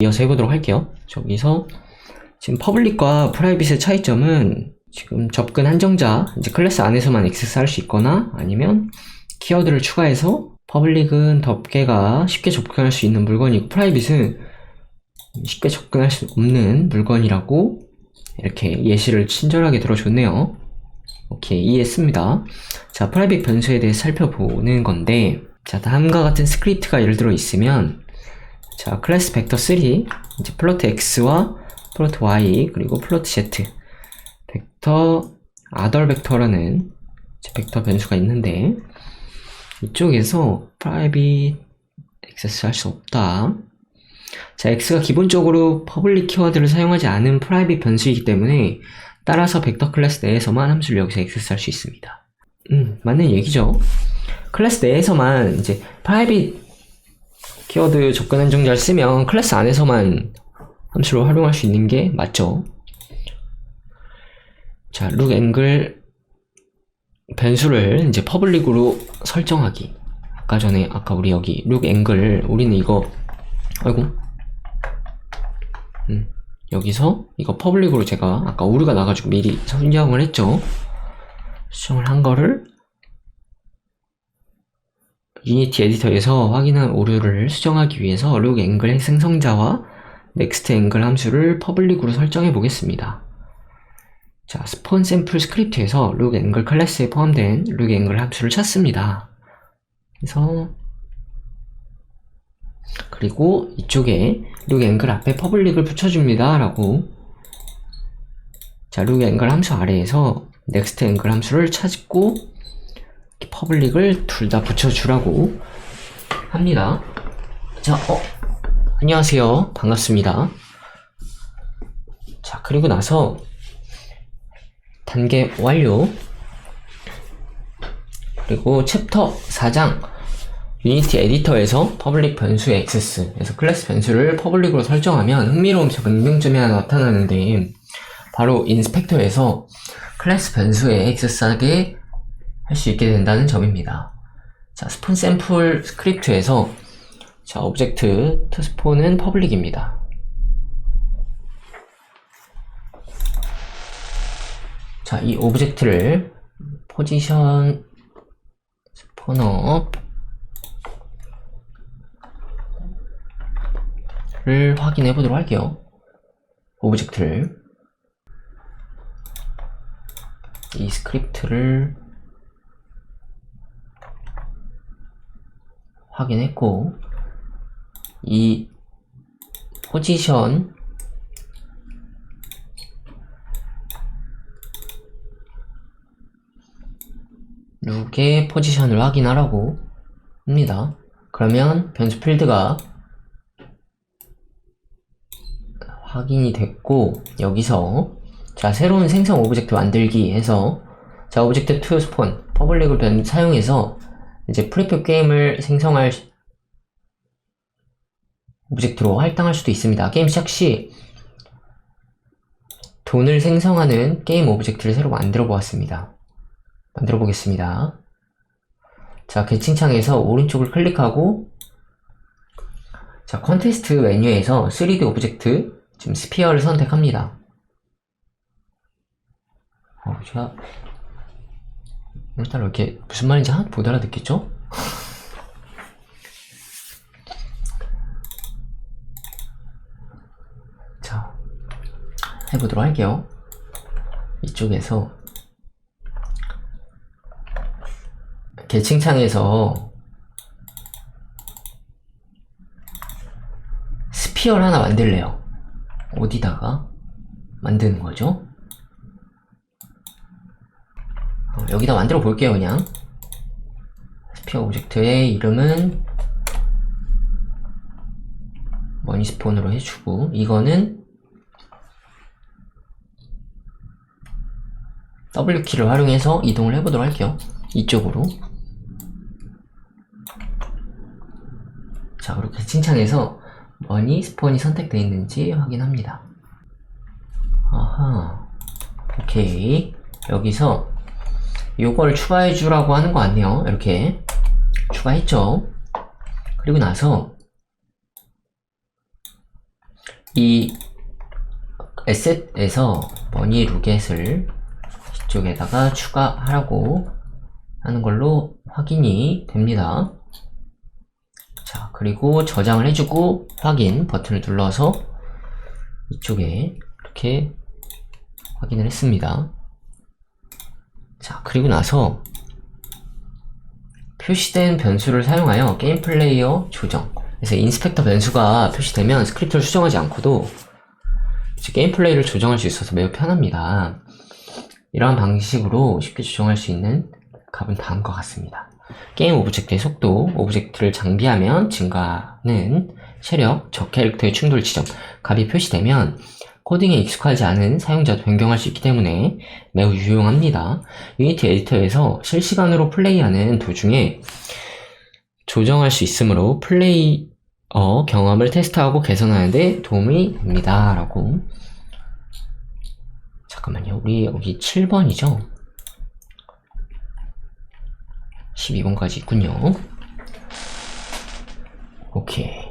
이어서 해보도록 할게요. 저기서 지금 퍼블릭과 프라이빗의 차이점은 지금 접근 한정자, 이제 클래스 안에서만 액세스 할 수 있거나 아니면 키워드를 추가해서 퍼블릭은 덮개가 쉽게 접근할 수 있는 물건이고 프라이빗은 쉽게 접근할 수 없는 물건이라고 이렇게 예시를 친절하게 들어줬네요. 오케이, 이해했습니다. 자, 프라이빗 변수에 대해 살펴보는 건데, 자, 다음과 같은 스크립트가 예를 들어 있으면, 자, 클래스 벡터 3, 이제 플로트 x와 플로트 y, 그리고 플로트 z, 벡터, 아덜 벡터라는 벡터 변수가 있는데, 이쪽에서 프라이빗 액세스 할수 없다. 자, x가 기본적으로 퍼블릭 키워드를 사용하지 않은 프라이빗 변수이기 때문에 따라서 벡터 클래스 내에서만 함수를 여기서 액세스 할 수 있습니다. 음, 맞는 얘기죠. 클래스 내에서만 이제 프라이빗 키워드 접근 한정자를 쓰면 클래스 안에서만 함수로 활용할 수 있는 게 맞죠. 자, 룩 앵글 변수를 이제 퍼블릭으로 설정하기. 아까 전에 아까 우리 여기 룩 앵글 우리는 이거 아이고 음, 여기서 이거 퍼블릭으로 제가 아까 오류가 나가지고 미리 선정을 했죠. 수정을 한 거를 유니티 에디터에서 확인한 오류를 수정하기 위해서 룩 앵글 생성자와 넥스트 앵글 함수를 퍼블릭으로 설정해 보겠습니다. 자, 스폰 샘플 스크립트에서 룩 앵글 클래스에 포함된 룩 앵글 함수를 찾습니다. 그래서 그리고 이쪽에 룩 앵글 앞에 퍼블릭을 붙여줍니다. 라고 자, 룩 앵글 함수 아래에서 넥스트 앵글 함수를 찾고 퍼블릭을 둘 다 붙여주라고 합니다. 자, 어, 안녕하세요. 반갑습니다. 자, 그리고 나서 단계 완료. 그리고 챕터 4장 유니티 에디터에서 퍼블릭 변수 액세스 그래서 클래스 변수를 퍼블릭으로 설정하면 흥미로운 변경점이 하나 나타나는데 바로 인스펙터에서 클래스 변수에 액세스하게 할 수 있게 된다는 점입니다. 자, 스폰 샘플 스크립트에서 자, 오브젝트 to 스폰은 퍼블릭입니다. 자, 이 오브젝트를 포지션 를 확인해 보도록 할게요. 오브젝트를 이 스크립트를 확인했고 이 포지션 룩의 포지션을 확인하라고 합니다. 그러면 변수 필드가 확인이 됐고 여기서 자 새로운 생성 오브젝트 만들기 해서 자 오브젝트 to spawn 퍼블릭을 변 사용해서 이제 프리표 게임을 생성할 오브젝트로 할당할 수도 있습니다. 게임 시작 시 돈을 생성하는 게임 오브젝트를 새로 만들어 보았습니다. 만들어 보겠습니다. 자, 계층창에서 오른쪽을 클릭하고 자, 컨테스트 메뉴에서 3D 오브젝트 지금 스피어를 선택합니다. 어, 제가 오늘따라 이렇게 무슨 말인지 하나도 못 알아듣겠죠? 자, 해보도록 할게요. 이쪽에서 계층창에서 스피어를 하나 만들래요. 어디다가 만드는 거죠? 어, 여기다 만들어 볼게요, 그냥. 스피어 오브젝트의 이름은 머니스폰으로 해주고, 이거는 W키를 활용해서 이동을 해보도록 할게요. 이쪽으로. 자, 그렇게 칭찬해서 머니 스폰이 선택되어 있는지 확인합니다. 아하. 오케이. 여기서 요걸 추가해 주라고 하는 거 같네요. 이렇게 추가했죠. 그리고 나서 이 에셋에서 머니 루겟을 이쪽에다가 추가하라고 하는 걸로 확인이 됩니다. 자, 그리고 저장을 해주고 확인 버튼을 눌러서 이쪽에 이렇게 확인을 했습니다. 자, 그리고 나서 표시된 변수를 사용하여 게임 플레이어 조정. 그래서 인스펙터 변수가 표시되면 스크립트를 수정하지 않고도 게임 플레이를 조정할 수 있어서 매우 편합니다. 이러한 방식으로 쉽게 조정할 수 있는 값은 다음과 같습니다. 게임 오브젝트의 속도, 오브젝트를 장비하면 증가는 체력, 적 캐릭터의 충돌 지점, 값이 표시되면 코딩에 익숙하지 않은 사용자도 변경할 수 있기 때문에 매우 유용합니다. 유니티 에디터에서 실시간으로 플레이하는 도중에 조정할 수 있으므로 플레이어 경험을 테스트하고 개선하는데 도움이 됩니다. 라고. 잠깐만요. 우리 여기 7번이죠? 12번까지 있군요. 오케이.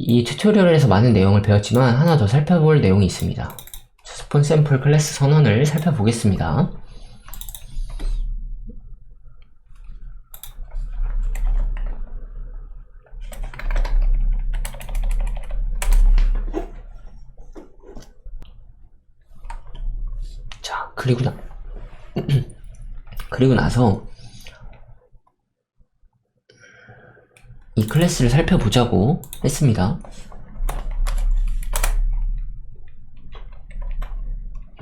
이 튜토리얼에서 많은 내용을 배웠지만 하나 더 살펴볼 내용이 있습니다. 스폰 샘플 클래스 선언을 살펴보겠습니다. 자, 그리고 나, 그리고 나서 이 클래스를 살펴보자고 했습니다.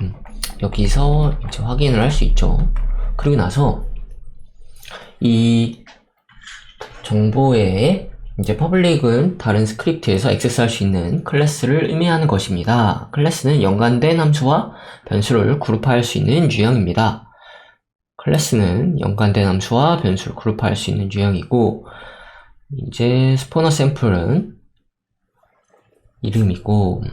음, 여기서 이제 확인을 할 수 있죠. 그리고 나서 이 정보의 이제 퍼블릭은 다른 스크립트에서 액세스할 수 있는 클래스를 의미하는 것입니다. 클래스는 연관된 함수와 변수를 그룹화할 수 있는 유형입니다. 클래스는 연관된 함수와 변수를 그룹화할 수 있는 유형이고 이제 스포너 샘플은 이름이고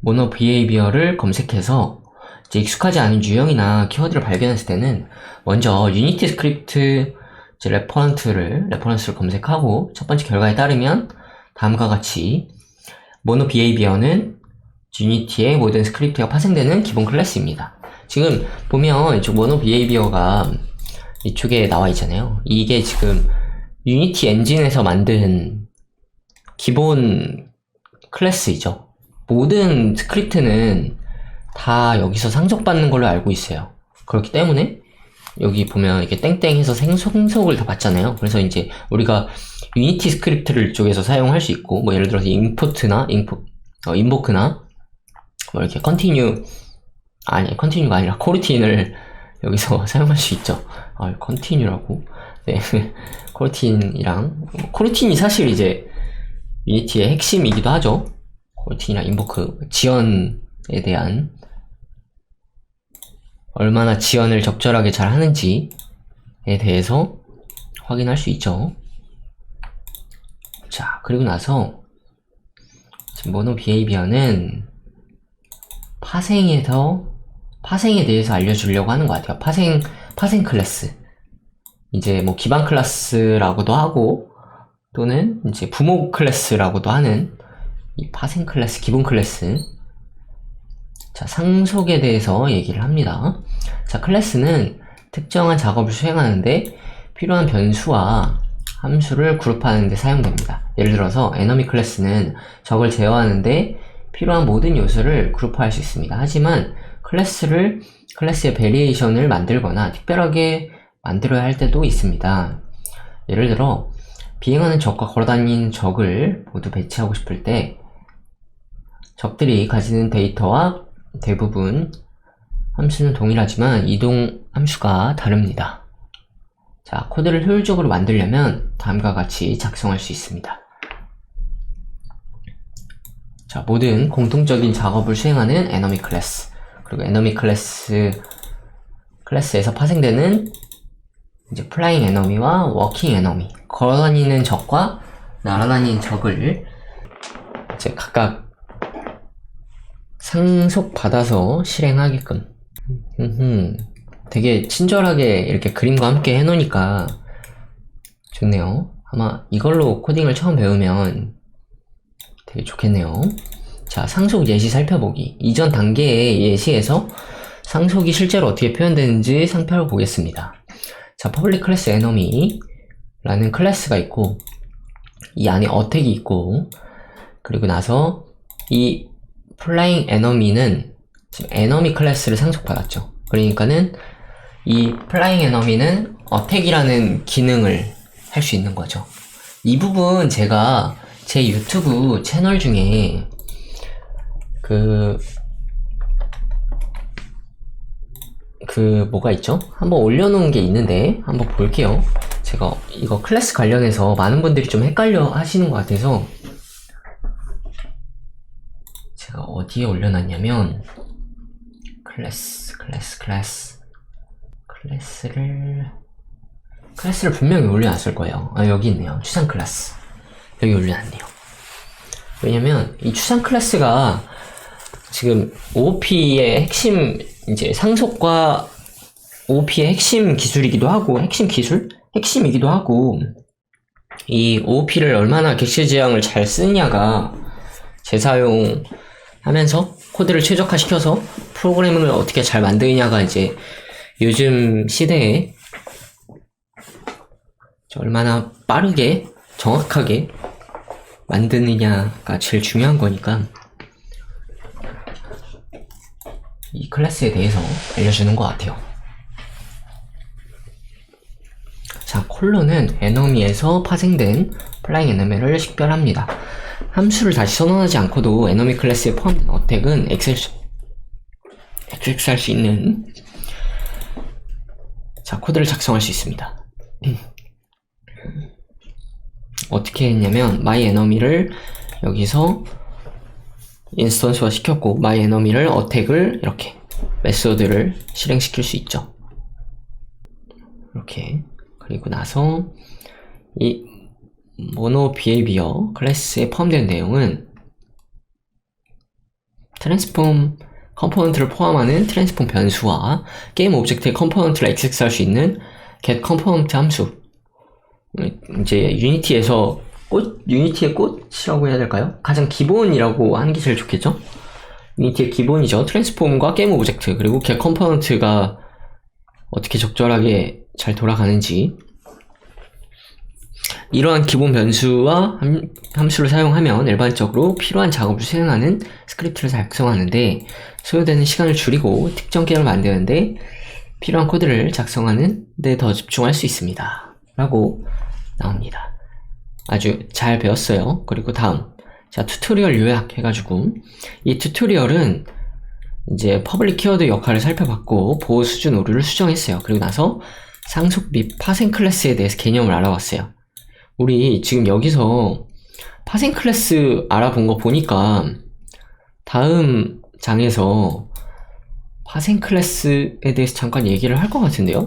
모노 비헤이비어를 검색해서 이제 익숙하지 않은 유형이나 키워드를 발견했을 때는 먼저 유니티 스크립트 레퍼런트를 레퍼런스를 검색하고 첫 번째 결과에 따르면 다음과 같이 모노 비헤이비어는 유니티의 모든 스크립트가 파생되는 기본 클래스입니다. 지금 보면 이쪽 모노 비헤이비어가 이쪽에 나와 있잖아요. 이게 지금 유니티 엔진에서 만든 기본 클래스이죠. 모든 스크립트는 다 여기서 상속받는 걸로 알고 있어요. 그렇기 때문에 여기 보면 이렇게 땡땡해서 생성속을 다 받잖아요. 그래서 이제 우리가 유니티 스크립트를 이쪽에서 사용할 수 있고 뭐 예를 들어서 임포트나 인포 어, 인보크나 뭐 이렇게 컨티뉴 아니 컨티뉴가 아니라 코르틴을 여기서 사용할 수 있죠. 아, 컨티뉴라고. 네. 코르틴이랑 코르틴이 사실 이제 유니티의 핵심이기도 하죠. 코르틴이랑 인보크 지연에 대한 얼마나 지연을 적절하게 잘 하는지에 대해서 확인할 수 있죠. 자, 그리고 나서 지금 모노 비헤이비어는 파생에서 파생에 대해서 알려주려고 하는 것 같아요. 파생 파생 클래스 이제 뭐 기반 클래스라고도 하고 또는 이제 부모 클래스라고도 하는 이 파생 클래스 기본 클래스 자 상속에 대해서 얘기를 합니다. 자 클래스는 특정한 작업을 수행하는데 필요한 변수와 함수를 그룹하는 데 사용됩니다. 예를 들어서 에너미 클래스는 적을 제어하는데 필요한 모든 요소를 그룹화할 수 있습니다. 하지만 클래스를 클래스의 베리에이션을 만들거나 특별하게 만들어야 할 때도 있습니다. 예를 들어 비행하는 적과 걸어다니는 적을 모두 배치하고 싶을 때 적들이 가지는 데이터와 대부분 함수는 동일하지만 이동 함수가 다릅니다. 자, 코드를 효율적으로 만들려면 다음과 같이 작성할 수 있습니다. 자, 모든 공통적인 작업을 수행하는 에너미 클래스 그리고 에너미 클래스 클래스에서 파생되는 이제 플라잉 에너미와 워킹 에너미 걸어다니는 적과 날아다니는 적을 이제 각각 상속받아서 실행하게끔. 되게 친절하게 이렇게 그림과 함께 해놓으니까 좋네요 아마 이걸로 코딩을 처음 배우면 되게 좋겠네요. 자, 상속 예시 살펴보기. 이전 단계의 예시에서 상속이 실제로 어떻게 표현되는지 살펴보겠습니다. 자, 퍼블릭 클래스 에너미라는 클래스가 있고, 이 안에 어택이 있고, 그리고 나서 이 플라잉 에너미는 지금 에너미 클래스를 상속받았죠. 그러니까는 이 플라잉 에너미는 어택이라는 기능을 할 수 있는 거죠. 이 부분 제가 제 유튜브 채널 중에 그, 그, 뭐가 있죠? 한번 올려놓은 게 있는데, 한번 볼게요. 제가 이거 클래스 관련해서 많은 분들이 좀 헷갈려 하시는 것 같아서, 제가 어디에 올려놨냐면, 클래스, 클래스, 클래스, 클래스를, 클래스를 분명히 올려놨을 거예요. 아, 여기 있네요. 추상 클래스. 여기 올려놨네요. 왜냐면, 이 추상 클래스가 지금 OOP의 핵심, 이제 상속과 OOP의 핵심 기술이기도 하고, 핵심 기술? 핵심이기도 하고, 이 OOP를 얼마나 객실 지향을 잘 쓰느냐가 재사용하면서 코드를 최적화시켜서 프로그래밍을 어떻게 잘 만드느냐가 이제 요즘 시대에 얼마나 빠르게 정확하게 만드느냐가 제일 중요한 거니까 이 클래스에 대해서 알려주는 것 같아요. 자, 콜론은 에너미에서 파생된 플라잉 에너미를 식별합니다. 함수를 다시 선언하지 않고도 에너미 클래스에 포함된 어택은 엑셀, 엑셀할 수 있는 자, 코드를 작성할 수 있습니다. 어떻게 했냐면 my enemy를 여기서 인스턴스화 시켰고 my enemy를 어택을 이렇게 메소드를 실행시킬 수 있죠. 이렇게 그리고 나서 이 모노 비헤비어 클래스에 포함되는 내용은 트랜스폼 컴포넌트를 포함하는 트랜스폼 변수와 게임 오브젝트의 컴포넌트를 액세스할 수 있는 get 컴포넌트 함수 이제 유니티에서 꽃, 유니티의 꽃이라고 해야 될까요? 가장 기본이라고 하는 게 제일 좋겠죠? 유니티의 기본이죠. 트랜스폼과 게임 오브젝트, 그리고 get 컴포넌트가 어떻게 적절하게 잘 돌아가는지. 이러한 기본 변수와 함, 함수를 사용하면 일반적으로 필요한 작업을 수행하는 스크립트를 작성하는데 소요되는 시간을 줄이고 특정 게임을 만드는데 필요한 코드를 작성하는 데 더 집중할 수 있습니다. 라고 나옵니다. 아주 잘 배웠어요. 그리고 다음. 자, 튜토리얼 요약 해가지고. 이 튜토리얼은 이제 퍼블릭 키워드 역할을 살펴봤고, 보호 수준 오류를 수정했어요. 그리고 나서 상속 및 파생 클래스에 대해서 개념을 알아봤어요. 우리 지금 여기서 파생 클래스 알아본 거 보니까 다음 장에서 파생 클래스에 대해서 잠깐 얘기를 할 것 같은데요?